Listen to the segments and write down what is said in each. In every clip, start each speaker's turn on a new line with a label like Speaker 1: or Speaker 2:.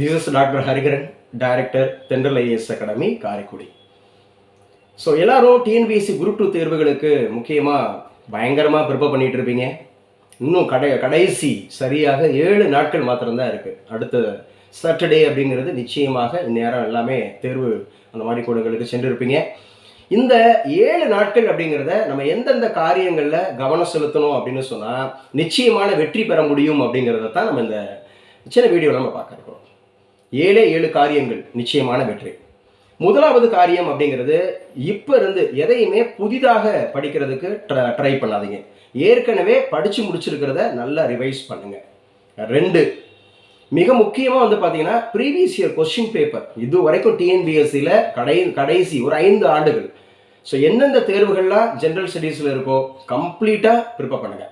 Speaker 1: This is doctor Hariharan director Thendral IAS academy Karaikudi so எல்லாரும் TNPSC group two தேர்வுகளுக்கு முக்கியமாக பயங்கரமாக prepare பண்ணிட்டு இருப்பீங்க. இன்னும் கடை கடைசி சரியாக ஏழு நாட்கள் மாத்திரம்தான் இருக்குது அடுத்த சாட்டர்டே அப்படிங்கிறது நிச்சயமாக இந்நேரம் எல்லாமே தேர்வு அந்த மாதிரி கூடங்களுக்கு சென்றிருப்பீங்க. இந்த ஏழு நாட்கள் அப்படிங்கிறத நம்ம எந்தெந்த காரியங்களில் கவனம் செலுத்தணும் அப்படின்னு சொன்னால் நிச்சயமான வெற்றி பெற முடியும் அப்படிங்கிறத தான் நம்ம இந்த சின்ன வீடியோவில் நம்ம பார்க்க ஏழே ஏழு காரியங்கள் நிச்சயமான வெற்றி. முதலாவது காரியம் அப்படிங்கிறது இப்போ இருந்து எதையுமே புதிதாக படிக்கிறதுக்கு ட்ரை பண்ணாதீங்க. ஏற்கனவே படித்து முடிச்சிருக்கிறத நல்லா ரிவைஸ் பண்ணுங்க. ரெண்டு மிக முக்கியமாக வந்து பார்த்தீங்கன்னா ப்ரீவியஸ் இயர் கொஸ்டின் பேப்பர் இது வரைக்கும் டிஎன்பிஎஸ்சியில் கடை கடைசி ஒரு ஐந்து ஆண்டுகள். ஸோ எந்தெந்த தேர்வுகள்லாம் ஜென்ரல் ஸ்டடீஸில் இருக்கோ கம்ப்ளீட்டாக ப்ரிப்பேர் பண்ணுங்க.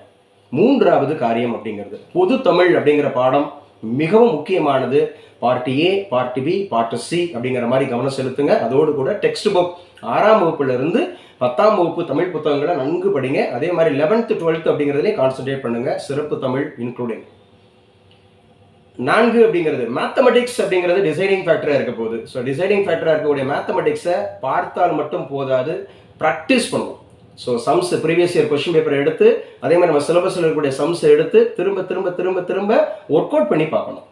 Speaker 1: மூன்றாவது காரியம் அப்படிங்கிறது பொது தமிழ் அப்படிங்கிற பாடம் மிகவும் முக்கியமானது party A party B party C அப்படிங்கிற மாதிரி கவனம் செலுத்துங்க. அதோடு கூட டெக்ஸ்ட் புக் ஆறாம் வகுப்புலேருந்து பத்தாம் வகுப்பு தமிழ் புத்தகங்களை நன்கு படிங்க. அதே மாதிரி லெவன்த்து டுவெல்த்து அப்படிங்கிறதுலையும் கான்சென்ட்ரேட் பண்ணுங்க. சிறப்பு தமிழ் இன்க்ளூடிங் நான்கு அப்படிங்கிறது மேத்தமெட்டிக்ஸ் அப்படிங்கிறது டிசைனிங் ஃபேக்டராக இருக்க போகுது. ஸோ டிசைனிங் ஃபேக்டராக இருக்கக்கூடிய மேத்தமெட்டிக்ஸை பார்த்தால் மட்டும் போதாது ப்ராக்டிஸ் பண்ணுவோம். So sums previous year question paper எடுத்து அதே மாதிரி நம்ம சிலபஸில் இருக்கக்கூடிய சம்ஸ் எடுத்து திரும்ப திரும்ப திரும்ப திரும்ப ஒர்க் அவுட் பண்ணி பார்க்கணும்.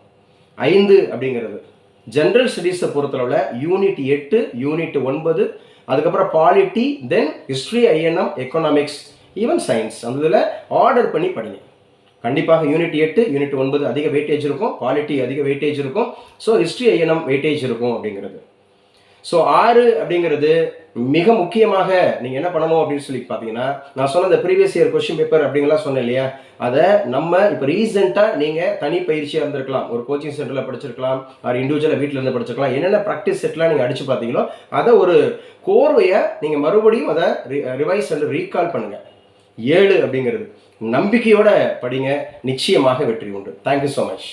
Speaker 1: ஐந்து அப்படிங்கிறது. ஜென்ரல் ஸ்டடீஸை பொறுத்தளவில் யூனிட் எட்டு யூனிட் ஒன்பது அதுக்கப்புறம் polity then history INM economics even science அந்த இதில் ஆர்டர் பண்ணி படிங்க. கண்டிப்பாக யூனிட் எட்டு யூனிட் ஒன்பது அதிக வெயிட்டேஜ் இருக்கும். குவாலிட்டி அதிக வெயிட்டேஜ் இருக்கும். ஸோ ஹிஸ்ட்ரி ஐஎன்எம் வெயிட்டேஜ் இருக்கும் அப்படிங்கிறது. ஸோ ஆறு அப்படிங்கிறது மிக முக்கியமாக நீங்கள் என்ன பண்ணணும் அப்படின்னு சொல்லி பார்த்தீங்கன்னா நான் சொன்ன இந்த ப்ரீவியஸ் இயர் கொஸ்டின் பேப்பர் அப்படிங்கலாம் சொன்னேன் இல்லையா? அதை நம்ம இப்போ ரீசெண்டாக நீங்கள் தனி பயிற்சியாக இருந்திருக்கலாம் ஒரு கோச்சிங் சென்டரில் படிச்சிருக்கலாம் ஆர் இண்டிவிஜுவலாக வீட்டில் இருந்து படிச்சிருக்கலாம். என்னென்ன ப்ராக்டிஸ் செட்லாம் நீங்கள் அடிச்சு பார்த்தீங்களோ அதை ஒரு கோர்வையை நீங்கள் மறுபடியும் அதை ரிவைஸ் அண்ட் ரீகால் பண்ணுங்கள் ஏழு அப்படிங்கிறது. நம்பிக்கையோட படிங்க. நிச்சயமாக வெற்றி உண்டு. Thank you so much